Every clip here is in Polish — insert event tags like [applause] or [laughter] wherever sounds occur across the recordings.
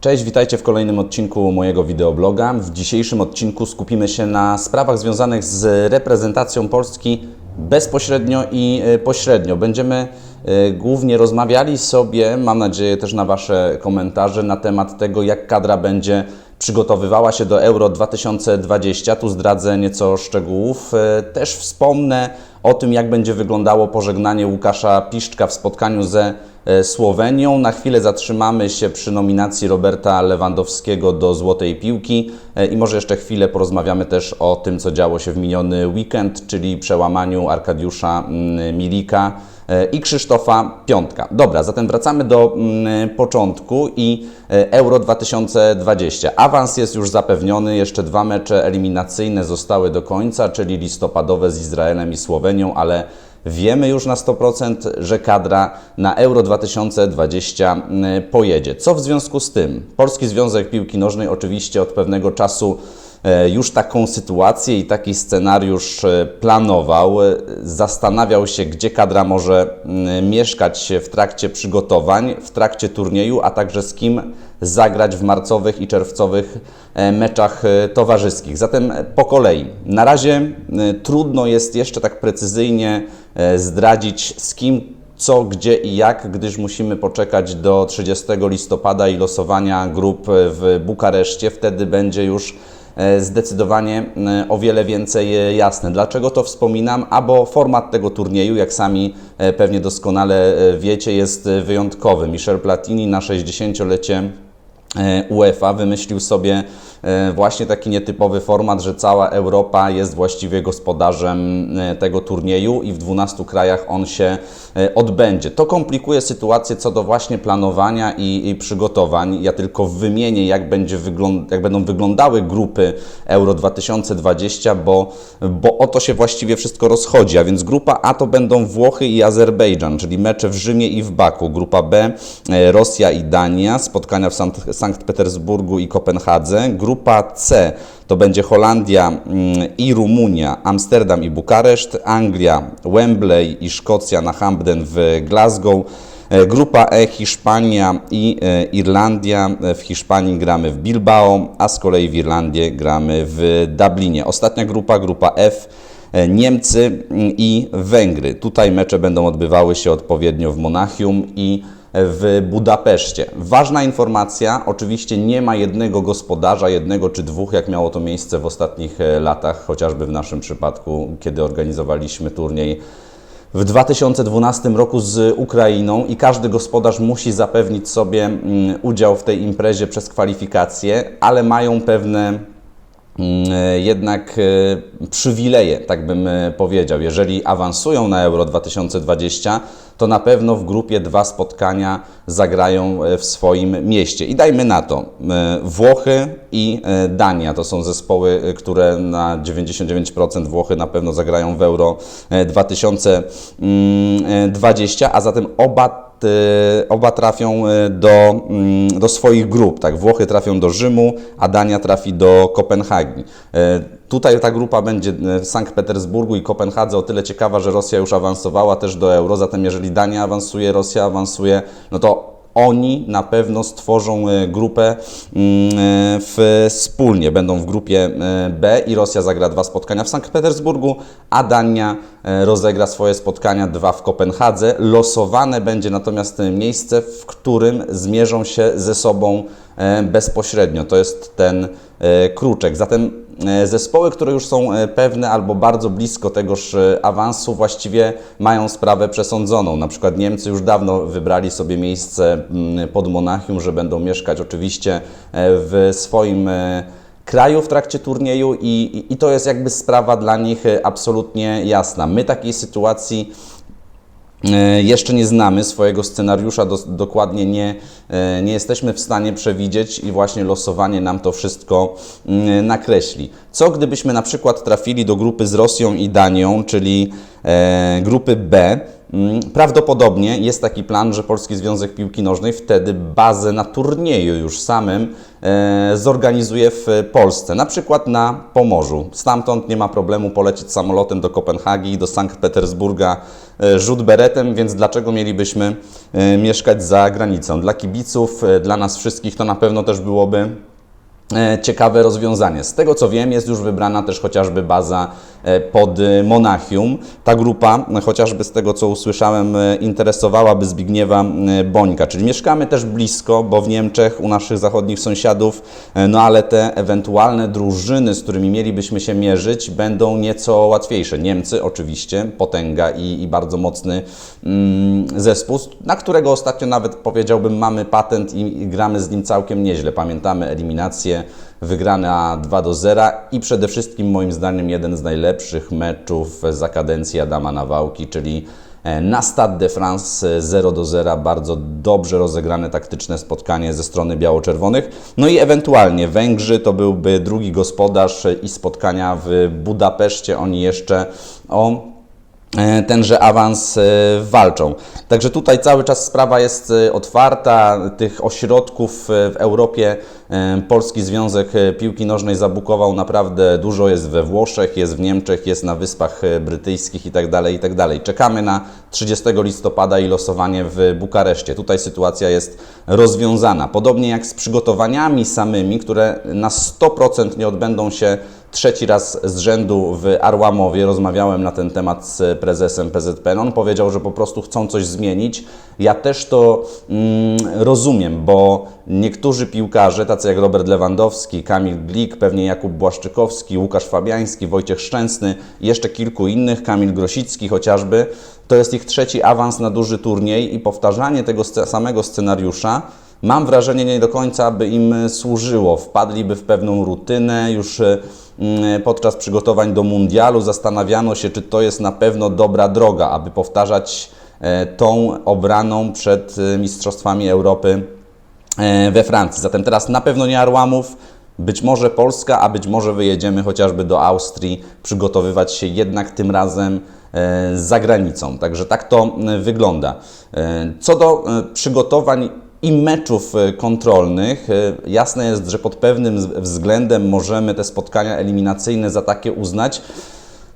Cześć, witajcie w kolejnym odcinku mojego wideobloga. W dzisiejszym odcinku skupimy się na sprawach związanych z reprezentacją Polski bezpośrednio i e, pośrednio. Będziemy e, głównie rozmawiali sobie, mam nadzieję też na Wasze komentarze na temat tego, jak kadra będzie przygotowywała się do Euro 2020. Tu zdradzę nieco szczegółów. E, Też wspomnę o tym, jak będzie wyglądało pożegnanie Łukasza Piszczka w spotkaniu ze e, Słowenią. Na chwilę zatrzymamy się przy nominacji Roberta Lewandowskiego do Złotej Piłki e, i może jeszcze chwilę porozmawiamy też o tym, co działo się w miniony weekend, czyli przełamaniu Arkadiusza mm, Milika e, i Krzysztofa Piątka. Dobra, zatem wracamy do mm, początku i Euro 2020. Awans jest już zapewniony, jeszcze dwa mecze eliminacyjne zostały do końca, czyli listopadowe z Izraelem i Słowenią, ale wiemy już na 100%, że kadra na Euro 2020 mm, pojedzie. Co w związku z tym? Polski Związek Piłki Nożnej oczywiście od pewnego czasu już taką sytuację i taki scenariusz e, planował, e, zastanawiał się, gdzie kadra może mieszkać w trakcie przygotowań, w trakcie turnieju, a także z kim zagrać w marcowych i czerwcowych e, meczach e, towarzyskich. Zatem e, po kolei. Na razie e, trudno jest jeszcze tak precyzyjnie e, zdradzić z kim co, gdzie i jak, gdyż musimy poczekać do 30 listopada i losowania grup w Bukareszcie. Wtedy będzie już e, zdecydowanie e, o wiele więcej e, jasne. Dlaczego to wspominam? A bo format tego turnieju, jak sami e, pewnie doskonale e, wiecie, jest e, wyjątkowy. Michel Platini na 60-lecie e, UEFA wymyślił sobie e, właśnie taki nietypowy format, że cała Europa jest właściwie gospodarzem e, tego turnieju i w 12 krajach on się e, odbędzie. To komplikuje sytuację co do właśnie planowania i, i przygotowań. Ja tylko wymienię, jak, będzie wygląd- jak będą wyglądały grupy Euro 2020, bo, bo o to się właściwie wszystko rozchodzi. A więc grupa A to będą Włochy i Azerbejdżan, czyli mecze w Rzymie i w Baku. Grupa B e, Rosja i Dania, spotkania w Sankt, Sankt Petersburgu i Kopenhadze. Grupa C to będzie Holandia mm, i Rumunia, Amsterdam i Bukareszt, Anglia, Wembley i Szkocja na Hampden w Glasgow. E, Grupa E Hiszpania i e, Irlandia. E, W Hiszpanii gramy w Bilbao, a z kolei w Irlandii gramy w Dublinie. Ostatnia grupa, grupa F. Niemcy mm, i Węgry. Tutaj mecze będą odbywały się odpowiednio w Monachium i w Budapeszcie. Ważna informacja, oczywiście nie ma jednego gospodarza, jednego czy dwóch, jak miało to miejsce w ostatnich e, latach, chociażby w naszym przypadku, kiedy organizowaliśmy turniej w 2012 roku z Ukrainą i każdy gospodarz musi zapewnić sobie mm, udział w tej imprezie przez kwalifikacje, ale mają pewne jednak e, przywileje, tak bym e, powiedział. Jeżeli awansują na Euro 2020, to na pewno w grupie dwa spotkania zagrają e, w swoim mieście. I dajmy na to, e, Włochy i e, Dania to są zespoły, e, które na 99% Włochy na pewno zagrają w Euro e, 2020, a zatem oba e, oba trafią e, do, mm, do swoich grup. Tak, Włochy trafią do Rzymu, a Dania trafi do Kopenhagi. E, Tutaj ta grupa będzie w Sankt Petersburgu i Kopenhadze o tyle ciekawa, że Rosja już awansowała też do euro, zatem jeżeli Dania awansuje, Rosja awansuje, no to oni na pewno stworzą e, grupę mm, e, wspólnie. Będą w grupie e, B i Rosja zagra dwa spotkania w Sankt Petersburgu, a Dania rozegra swoje spotkania dwa w Kopenhadze. Losowane będzie natomiast miejsce, w którym zmierzą się ze sobą bezpośrednio. To jest ten kruczek. Zatem zespoły, które już są e, pewne albo bardzo blisko tegoż e, awansu, właściwie mają sprawę przesądzoną. Na przykład Niemcy już dawno wybrali sobie miejsce mm, pod Monachium, że będą mieszkać oczywiście e, w swoim e, kraju w trakcie turnieju i, i, to jest jakby sprawa dla nich e, absolutnie jasna. My takiej sytuacji E, Jeszcze nie znamy swojego scenariusza, dos- dokładnie nie, e, nie jesteśmy w stanie przewidzieć i właśnie losowanie nam to wszystko mm, nakreśli. Co gdybyśmy na przykład trafili do grupy z Rosją i Danią, czyli e, grupy B? Mm, Prawdopodobnie jest taki plan, że Polski Związek Piłki Nożnej wtedy bazę na turnieju już samym e, zorganizuje w Polsce, na przykład na Pomorzu. Stamtąd nie ma problemu polecieć samolotem do Kopenhagi, do Sankt Petersburga, e, rzut beretem, więc dlaczego mielibyśmy e, mieszkać za granicą? Dla kibiców, dla nas wszystkich to na pewno też byłoby ciekawe rozwiązanie. Z tego co wiem, jest już wybrana też chociażby baza e, pod e, Monachium. Ta grupa, e, chociażby z tego co usłyszałem, e, interesowałaby Zbigniewa e, Bońka, czyli mieszkamy też blisko, bo w Niemczech u naszych zachodnich sąsiadów, e, no ale te ewentualne drużyny, z którymi mielibyśmy się mierzyć, będą nieco łatwiejsze. Niemcy oczywiście, potęga i, i bardzo mocny mm, zespół, na którego ostatnio nawet powiedziałbym mamy patent i, i gramy z nim całkiem nieźle. Pamiętamy eliminację wygrana 2 do 0 i przede wszystkim moim zdaniem jeden z najlepszych meczów za kadencji Adama Nawałki, czyli e, na Stade de France 0 do 0, bardzo dobrze rozegrane taktyczne spotkanie ze strony biało-czerwonych. No i ewentualnie Węgrzy to byłby drugi gospodarz i spotkania w Budapeszcie. Oni jeszcze o e, tenże awans e, walczą. Także tutaj cały czas sprawa jest e, otwarta. Tych ośrodków e, w Europie e, Polski Związek e, Piłki Nożnej zabukował naprawdę dużo. Jest we Włoszech, jest w Niemczech, jest na Wyspach e, Brytyjskich itd. itd. Czekamy na 30 listopada i losowanie w Bukareszcie. Tutaj sytuacja jest rozwiązana. Podobnie jak z przygotowaniami samymi, które na 100% nie odbędą się trzeci raz z rzędu w Arłamowie. Rozmawiałem na ten temat z prezesem PZPN. On powiedział, że po prostu chcą coś zmienić. Ja też to mm, rozumiem, bo niektórzy piłkarze, tacy jak Robert Lewandowski, Kamil Glik, pewnie Jakub Błaszczykowski, Łukasz Fabiański, Wojciech Szczęsny jeszcze kilku innych, Kamil Grosicki chociażby, to jest ich trzeci awans na duży turniej i powtarzanie tego samego scenariusza mam wrażenie nie do końca by im służyło. Wpadliby w pewną rutynę już e, mm, podczas przygotowań do mundialu. Zastanawiano się, czy to jest na pewno dobra droga, aby powtarzać e, tą obraną przed e, Mistrzostwami Europy e, we Francji. Zatem teraz na pewno nie Arłamów, być może Polska, a być może wyjedziemy chociażby do Austrii, przygotowywać się jednak tym razem e, za granicą. Także tak to e, wygląda. Co do przygotowań i meczów e, kontrolnych, e, jasne jest, że pod pewnym względem możemy te spotkania eliminacyjne za takie uznać.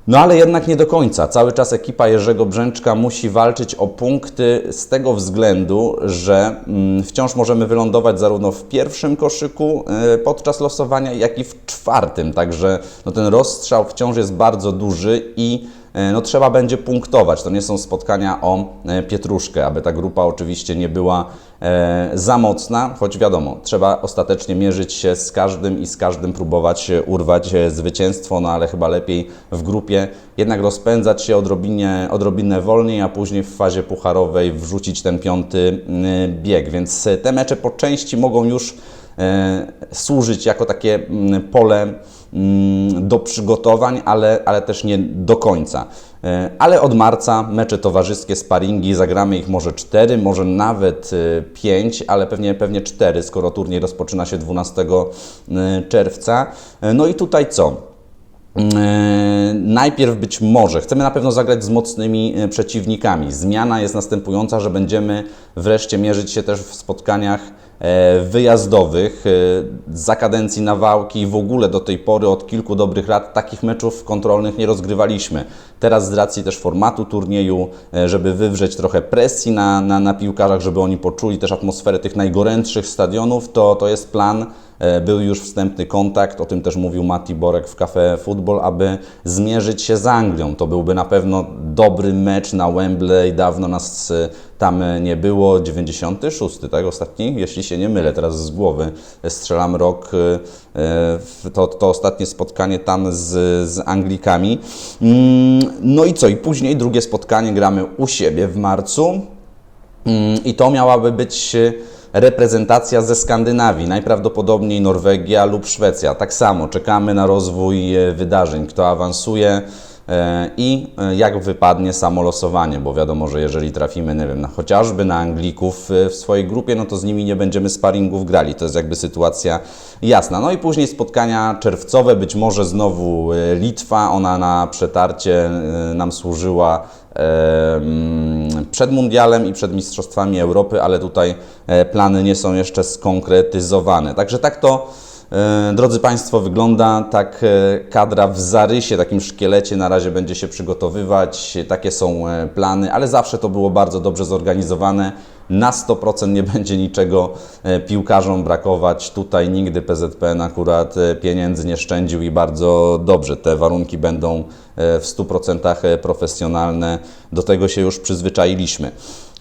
No ale jednak nie do końca. Cały czas ekipa Jerzego Brzęczka musi walczyć o punkty z tego względu, że mm, wciąż możemy wylądować zarówno w pierwszym koszyku e, podczas losowania, jak i w czwartym. Także no, ten rozstrzał wciąż jest bardzo duży i no, trzeba będzie punktować. To nie są spotkania o pietruszkę, aby ta grupa oczywiście nie była za mocna, choć wiadomo, trzeba ostatecznie mierzyć się z każdym i z każdym próbować e, urwać e, zwycięstwo, no ale chyba lepiej w grupie jednak rozpędzać się odrobinie, odrobinę wolniej, a później w fazie pucharowej wrzucić ten piąty mm, bieg. Więc e, te mecze po części mogą już e, służyć jako takie mm, pole do przygotowań, ale, ale też nie do końca. E, Ale od marca mecze towarzyskie, sparingi, zagramy ich może 4, może nawet 5, ale pewnie, pewnie 4, skoro turniej rozpoczyna się 12 e, czerwca. E, No i tutaj co? E, Najpierw być może chcemy na pewno zagrać z mocnymi e, przeciwnikami. Zmiana jest następująca, że będziemy wreszcie mierzyć się też w spotkaniach e, wyjazdowych. E, Za kadencji Nawałki w ogóle do tej pory od kilku dobrych lat takich meczów kontrolnych nie rozgrywaliśmy. Teraz z racji też formatu turnieju, e, żeby wywrzeć trochę presji na, na, na piłkarzach, żeby oni poczuli też atmosferę tych najgorętszych stadionów, to, to jest plan E, Był już wstępny kontakt, o tym też mówił Mati Borek w Cafe Football, aby zmierzyć się z Anglią. To byłby na pewno dobry mecz na Wembley, dawno nas e, tam nie było. 96, tak? Ostatni, jeśli się nie mylę, teraz z głowy strzelam rok. e, To, to ostatnie spotkanie tam z, z Anglikami. Mm, No i co? I później drugie spotkanie gramy u siebie w marcu. Mm, I to miałaby być reprezentacja ze Skandynawii, najprawdopodobniej Norwegia lub Szwecja. Tak samo czekamy na rozwój wydarzeń, kto awansuje i e, jak wypadnie samo losowanie, bo wiadomo, że jeżeli trafimy, nie wiem, na, chociażby na Anglików e, w swojej grupie, no to z nimi nie będziemy sparingów grali. To jest jakby sytuacja jasna. No i później spotkania czerwcowe, być może znowu e, Litwa, ona na przetarcie e, nam służyła em, przed Mundialem i przed Mistrzostwami Europy, ale tutaj e, plany nie są jeszcze skonkretyzowane. Także tak to, e, drodzy Państwo, wygląda. Tak e, kadra w zarysie, takim szkielecie na razie będzie się przygotowywać. Takie są e, plany, ale zawsze to było bardzo dobrze zorganizowane. Na 100% nie [laughs] będzie niczego e, piłkarzom brakować. Tutaj nigdy PZPN akurat e, pieniędzy nie szczędził i bardzo dobrze. Te warunki będą e, w 100% profesjonalne. Do tego się już przyzwyczailiśmy.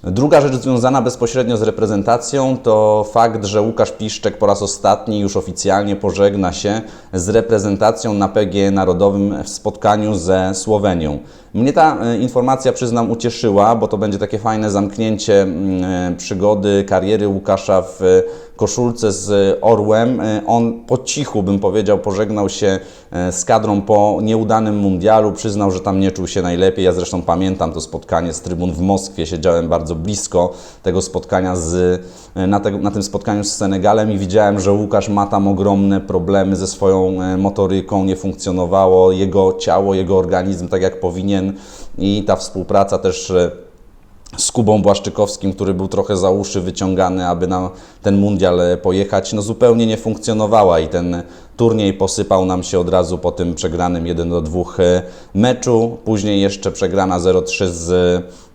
Druga rzecz związana bezpośrednio z reprezentacją to fakt, że Łukasz Piszczek po raz ostatni już oficjalnie pożegna się z reprezentacją na PG Narodowym w spotkaniu ze Słowenią. Mnie ta e, informacja, przyznam, ucieszyła, bo to będzie takie fajne zamknięcie mm, e, przygody, kariery Łukasza w koszulce z Orłem. E, On po cichu, bym powiedział, pożegnał się e, z kadrą po nieudanym mundialu. Przyznał, że tam nie czuł się najlepiej. Ja zresztą pamiętam to spotkanie z trybun w Moskwie. Siedziałem bardzo blisko tego spotkania z, e, na, te, na tym spotkaniu z Senegalem i widziałem, że Łukasz ma tam ogromne problemy ze swoją e, motoryką. Nie funkcjonowało jego ciało, jego organizm tak jak powinien i ta współpraca też e, z Kubą Błaszczykowskim, który był trochę za uszy wyciągany, aby na ten mundial e, pojechać, no zupełnie nie funkcjonowała i ten turniej posypał nam się od razu po tym przegranym 1 do 2 e, meczu. Później jeszcze przegrana 0-3 z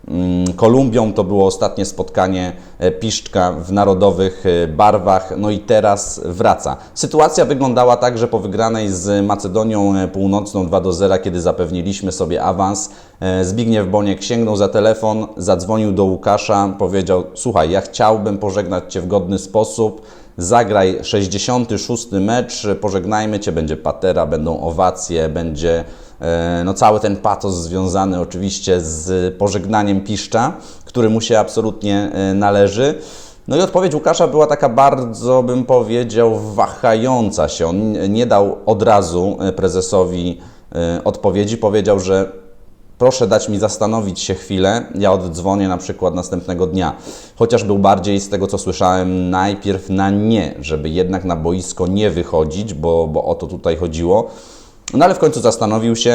mm, Kolumbią. To było ostatnie spotkanie e, Piszczka w narodowych barwach. No i teraz wraca. Sytuacja wyglądała tak, że po wygranej z Macedonią Północną 2 do 0, kiedy zapewniliśmy sobie awans, Zbigniew Boniek sięgnął za telefon, zadzwonił do Łukasza, powiedział: Słuchaj, ja chciałbym pożegnać Cię w godny sposób. Zagraj 66 mecz, pożegnajmy Cię, będzie patera, będą owacje, będzie e, no, cały ten patos związany oczywiście z pożegnaniem Piszcza, który mu się absolutnie e, należy. No i odpowiedź Łukasza była taka bardzo, bym powiedział, wahająca się. On nie dał od razu e, prezesowi e, odpowiedzi, powiedział, że proszę dać mi zastanowić się chwilę, ja oddzwonię na przykład następnego dnia. Chociaż był bardziej z tego, co słyszałem, najpierw na nie, żeby jednak na boisko nie wychodzić, bo, bo o to tutaj chodziło. No ale w końcu zastanowił się,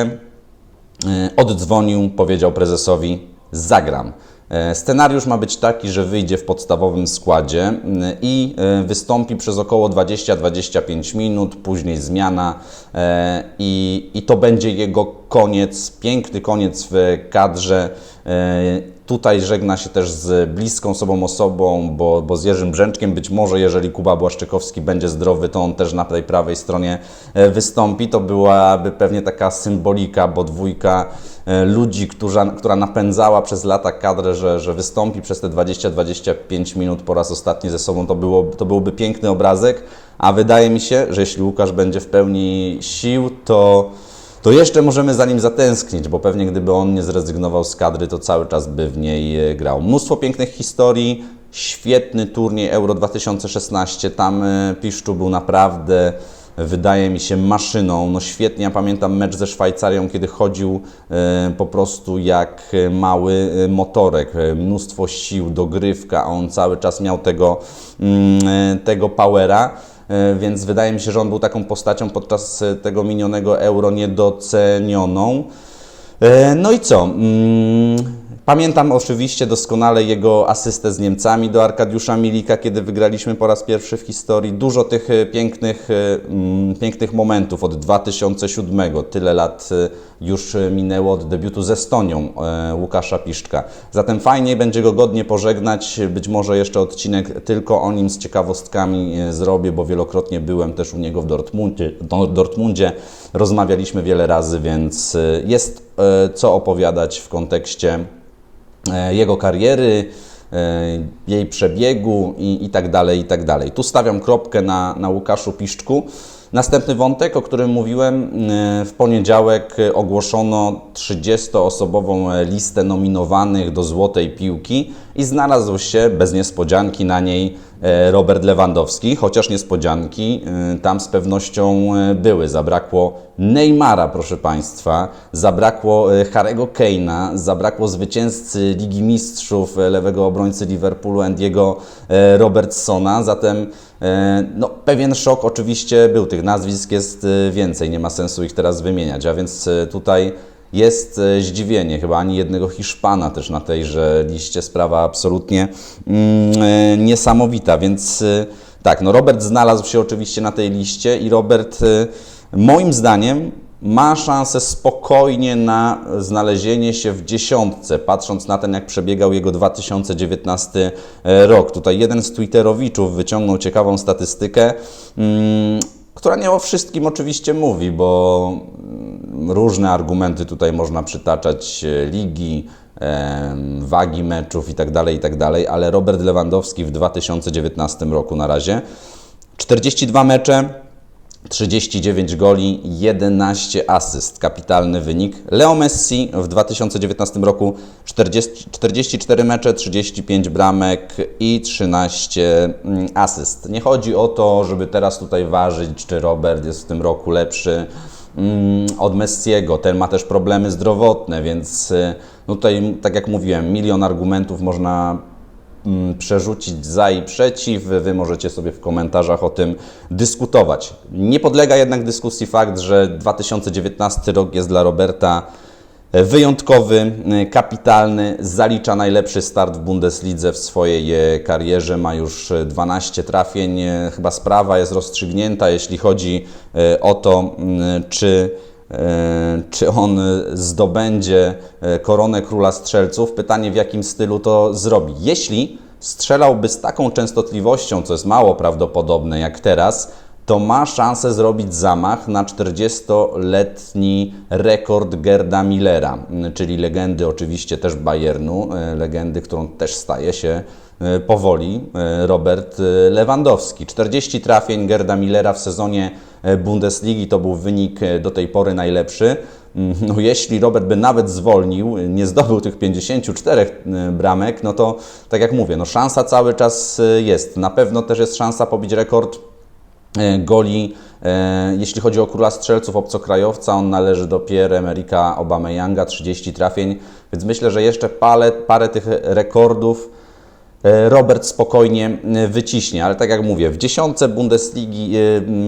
e, oddzwonił, powiedział prezesowi: Zagram. E, Scenariusz ma być taki, że wyjdzie w podstawowym składzie m, i e, wystąpi przez około 20-25 minut, później zmiana e, i, i to będzie jego koniec, piękny koniec w kadrze. E, Tutaj żegna się też z bliską sobą osobą, bo, bo z Jerzym Brzęczkiem być może, jeżeli Kuba Błaszczykowski będzie zdrowy, to on też na tej prawej stronie e, wystąpi. To byłaby pewnie taka symbolika, bo dwójka e, ludzi, która, która napędzała przez lata kadrę, że, że wystąpi przez te 20-25 minut po raz ostatni ze sobą, to, było, to byłby piękny obrazek, a wydaje mi się, że jeśli Łukasz będzie w pełni sił, to to jeszcze możemy za nim zatęsknić, bo pewnie gdyby on nie zrezygnował z kadry, to cały czas by w niej e, grał. Mnóstwo pięknych historii, świetny turniej Euro 2016, tam e, Piszczu był naprawdę wydaje mi się maszyną. No świetnie, ja pamiętam mecz ze Szwajcarią, kiedy chodził e, po prostu jak e, mały e, motorek. E, Mnóstwo sił, dogrywka, a on cały czas miał tego, mm, e, tego powera. E, Więc wydaje mi się, że on był taką postacią podczas e, tego minionego euro niedocenioną. E, No i co? Mm, Pamiętam oczywiście doskonale jego asystę z Niemcami do Arkadiusza Milika, kiedy wygraliśmy po raz pierwszy w historii. Dużo tych pięknych, mm, pięknych momentów od 2007. Tyle lat już e, minęło od debiutu z Estonią e, Łukasza Piszczka. Zatem fajnie będzie go godnie pożegnać. Być może jeszcze odcinek tylko o nim z ciekawostkami e, zrobię, bo wielokrotnie byłem też u niego w Dortmundzie. Do- Dortmundzie. Rozmawialiśmy wiele razy, więc jest co opowiadać w kontekście jego kariery, jej przebiegu i, i tak dalej, i tak dalej. Tu stawiam kropkę na, na Łukaszu Piszczku. Następny wątek, o którym mówiłem, e, w poniedziałek ogłoszono 30-osobową e, listę nominowanych do Złotej Piłki i znalazł się bez niespodzianki na niej e, Robert Lewandowski, chociaż niespodzianki e, tam z pewnością e, były. Zabrakło Neymara, proszę Państwa, zabrakło Harego Kane'a, zabrakło zwycięzcy Ligi Mistrzów, lewego obrońcy Liverpoolu, Andiego Robertsona, zatem no, pewien szok oczywiście był. Tych nazwisk jest więcej, nie ma sensu ich teraz wymieniać, a więc tutaj jest e, zdziwienie. Chyba ani jednego Hiszpana też na tejże liście. Sprawa absolutnie mm, e, niesamowita, więc e, tak, no Robert znalazł się oczywiście na tej liście i Robert moim zdaniem ma szansę spokojnie na znalezienie się w dziesiątce, patrząc na ten, jak przebiegał jego 2019 rok. Tutaj jeden z Twitterowiczów wyciągnął ciekawą statystykę. Mm, która nie o wszystkim oczywiście mówi, bo różne argumenty tutaj można przytaczać, e, ligi, wagi meczów itd., tak itd., tak ale Robert Lewandowski w 2019 roku na razie 42 mecze, 39 goli, 11 asyst. Kapitalny wynik. Leo Messi w 2019 roku 40, 44 mecze, 35 bramek i 13 mm, asyst. Nie chodzi o to, żeby teraz tutaj ważyć, czy Robert jest w tym roku lepszy od Messiego. Ten ma też problemy zdrowotne, więc y, no tutaj, tak jak mówiłem, milion argumentów można Mm, przerzucić za i przeciw. Wy możecie sobie w komentarzach o tym dyskutować. Nie podlega jednak dyskusji fakt, że 2019 rok jest dla Roberta wyjątkowy, kapitalny, zalicza najlepszy start w Bundeslidze w swojej e, karierze, ma już 12 trafień. E, chyba sprawa jest rozstrzygnięta, jeśli chodzi e, o to, czy E, czy on zdobędzie e, koronę króla strzelców. Pytanie, w jakim stylu to zrobi. Jeśli strzelałby z taką częstotliwością, co jest mało prawdopodobne jak teraz, to ma szansę zrobić zamach na 40-letni rekord Gerda Millera, czyli legendy oczywiście też Bayernu, e, legendy, którą też staje się powoli Robert Lewandowski. 40 trafień Gerda Millera w sezonie E, Bundesligi to był wynik e, do tej pory najlepszy. Mm, no jeśli Robert by nawet zwolnił, nie zdobył tych 54 e, bramek, no to tak jak mówię, no szansa cały czas jest. Na pewno też jest szansa pobić rekord goli, jeśli chodzi o króla strzelców obcokrajowca, on należy do Pierre-Emerica Aubameyanga, 30 trafień, więc myślę, że jeszcze parę, parę tych rekordów E, Robert spokojnie e, wyciśnie, ale tak jak mówię, w dziesiątce Bundesligi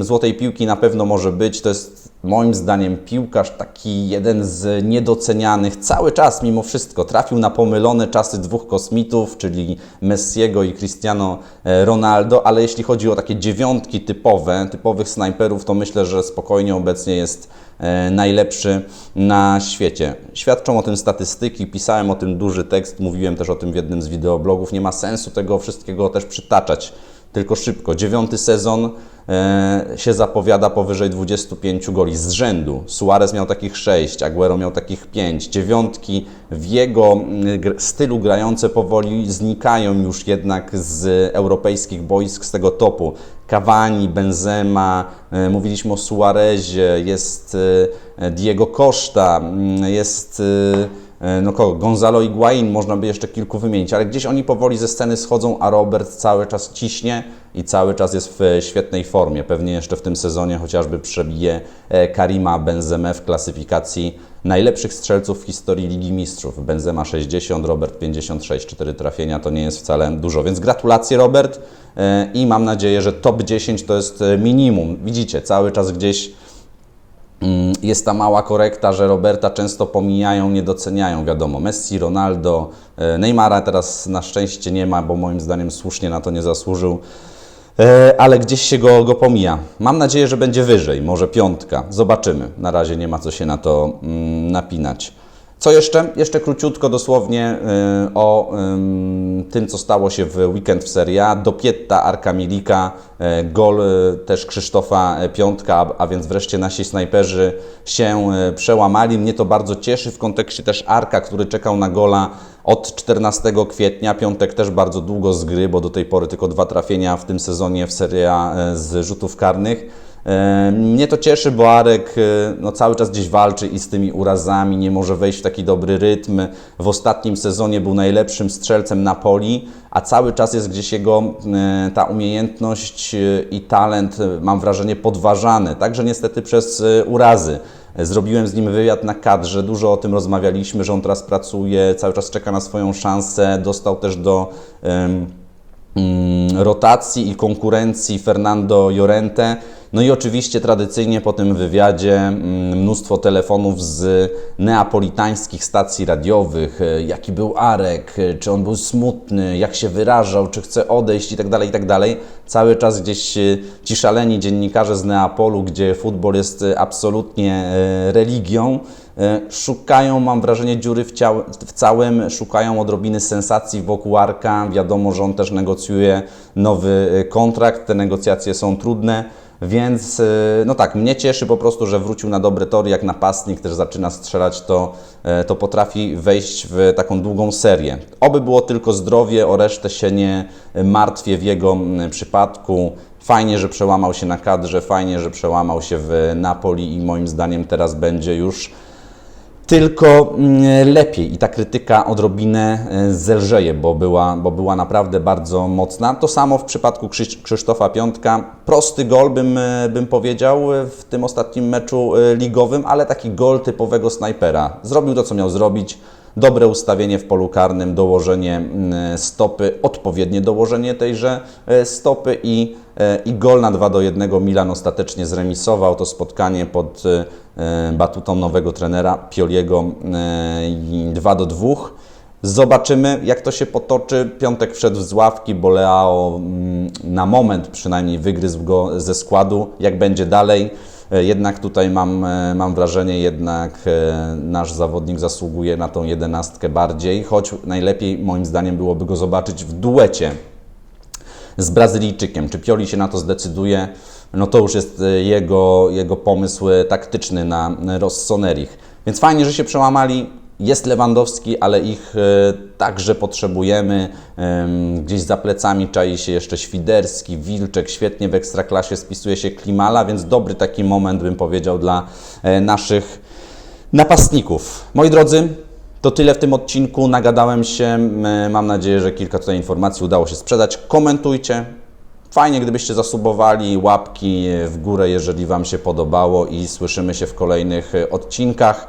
e, złotej piłki na pewno może być. To jest moim zdaniem piłkarz taki jeden z niedocenianych cały czas mimo wszystko. Trafił na pomylone czasy dwóch kosmitów, czyli Messiego i Cristiano Ronaldo, ale jeśli chodzi o takie dziewiątki typowe, typowych snajperów, to myślę, że spokojnie obecnie jest E, najlepszy na świecie. Świadczą o tym statystyki, pisałem o tym duży tekst, mówiłem też o tym w jednym z wideoblogów. Nie ma sensu tego wszystkiego też przytaczać, tylko szybko. Dziewiąty sezon E, się zapowiada powyżej 25 goli z rzędu. Suarez miał takich 6, Aguero miał takich 5. Dziewiątki w jego mm, stylu grające powoli znikają już jednak z europejskich boisk, z tego topu. Cavani, Benzema, e, mówiliśmy o Suarezie, jest e, Diego Costa, mm, jest no kogo? Gonzalo Higuain, można by jeszcze kilku wymienić, ale gdzieś oni powoli ze sceny schodzą, a Robert cały czas ciśnie i cały czas jest w świetnej formie. Pewnie jeszcze w tym sezonie chociażby przebije e, Karima Benzemę w klasyfikacji najlepszych strzelców w historii Ligi Mistrzów. Benzema 60, Robert 56, 4 trafienia to nie jest wcale dużo. Więc gratulacje Robert e, i mam nadzieję, że top 10 to jest e, minimum. Widzicie, cały czas gdzieś jest ta mała korekta, że Roberta często pomijają, nie doceniają. Wiadomo, Messi, Ronaldo, Neymara teraz na szczęście nie ma, bo moim zdaniem słusznie na to nie zasłużył. E, ale gdzieś się go, go pomija. Mam nadzieję, że będzie wyżej, może piątka. Zobaczymy. Na razie nie ma co się na to mm, napinać. Co jeszcze? Jeszcze króciutko dosłownie y, o tym, co stało się w weekend w Serie A. Dopietta Arka Milika, y, gol y, też Krzysztofa Piątka, a więc wreszcie nasi snajperzy się przełamali. Mnie to bardzo cieszy w kontekście też Arka, który czekał na gola od 14 kwietnia. Piątek też bardzo długo z gry, bo do tej pory tylko dwa trafienia w tym sezonie w Serie A z rzutów karnych. Mnie to cieszy, bo Arek e, no, cały czas gdzieś walczy i z tymi urazami, nie może wejść w taki dobry rytm. W ostatnim sezonie był najlepszym strzelcem Napoli, a cały czas jest gdzieś jego e, ta umiejętność e, i talent, mam wrażenie, podważany. Także niestety przez urazy. Zrobiłem z nim wywiad na kadrze, dużo o tym rozmawialiśmy, że on teraz pracuje, cały czas czeka na swoją szansę. Dostał też do um, rotacji i konkurencji Fernando Llorente No i oczywiście tradycyjnie po tym wywiadzie mm, mnóstwo telefonów z neapolitańskich stacji radiowych, e, jaki był Arek, e, czy on był smutny, jak się wyrażał, czy chce odejść i tak dalej, i tak. Cały czas gdzieś e, ci szaleni dziennikarze z Neapolu, gdzie futbol jest absolutnie religią, szukają, mam wrażenie, dziury w, ciał, w całym, szukają odrobiny sensacji wokół Arka. Wiadomo, że on też negocjuje nowy kontrakt, te negocjacje są trudne. Więc e, no tak, mnie cieszy po prostu, że wrócił na dobre tory, jak napastnik też zaczyna strzelać, to, e, to potrafi wejść w taką długą serię. Oby było tylko zdrowie, o resztę się nie martwię w jego przypadku. Fajnie, że przełamał się na kadrze, fajnie, że przełamał się w Napoli i moim zdaniem teraz będzie już tylko mm, lepiej i ta krytyka odrobinę e, zelżeje, bo była, bo była naprawdę bardzo mocna. To samo w przypadku Krzysztofa Piątka. Prosty gol bym, e, bym powiedział e, w tym ostatnim meczu ligowym, ale taki gol typowego snajpera. Zrobił to, co miał zrobić. Dobre ustawienie w polu karnym, dołożenie mm, stopy, odpowiednie dołożenie tejże e, stopy i, e, i gol na 2 do 1. Milan ostatecznie zremisował to spotkanie pod e, batutą nowego trenera Pioliego e, i 2 do 2. Zobaczymy, jak to się potoczy. Piątek wszedł z ławki, bo Leao mm, na moment przynajmniej wygryzł go ze składu. Jak będzie dalej? E, Jednak tutaj mam, e, mam wrażenie, jednak e, nasz zawodnik zasługuje na tą jedenastkę bardziej, choć najlepiej moim zdaniem byłoby go zobaczyć w duecie z Brazylijczykiem. Czy Pioli się na to zdecyduje? No to już jest jego, jego pomysł taktyczny na Rossonerich. Więc fajnie, że się przełamali. Jest Lewandowski, ale ich e, także potrzebujemy. Em, Gdzieś za plecami czai się jeszcze Świderski, Wilczek, świetnie w Ekstraklasie spisuje się Klimala, więc dobry taki moment bym powiedział dla e, naszych napastników. Moi drodzy, to tyle w tym odcinku. Nagadałem się. Mam nadzieję, że kilka tutaj informacji udało się sprzedać. Komentujcie. Fajnie, gdybyście zasubowali, łapki w górę, jeżeli Wam się podobało i słyszymy się w kolejnych e, odcinkach.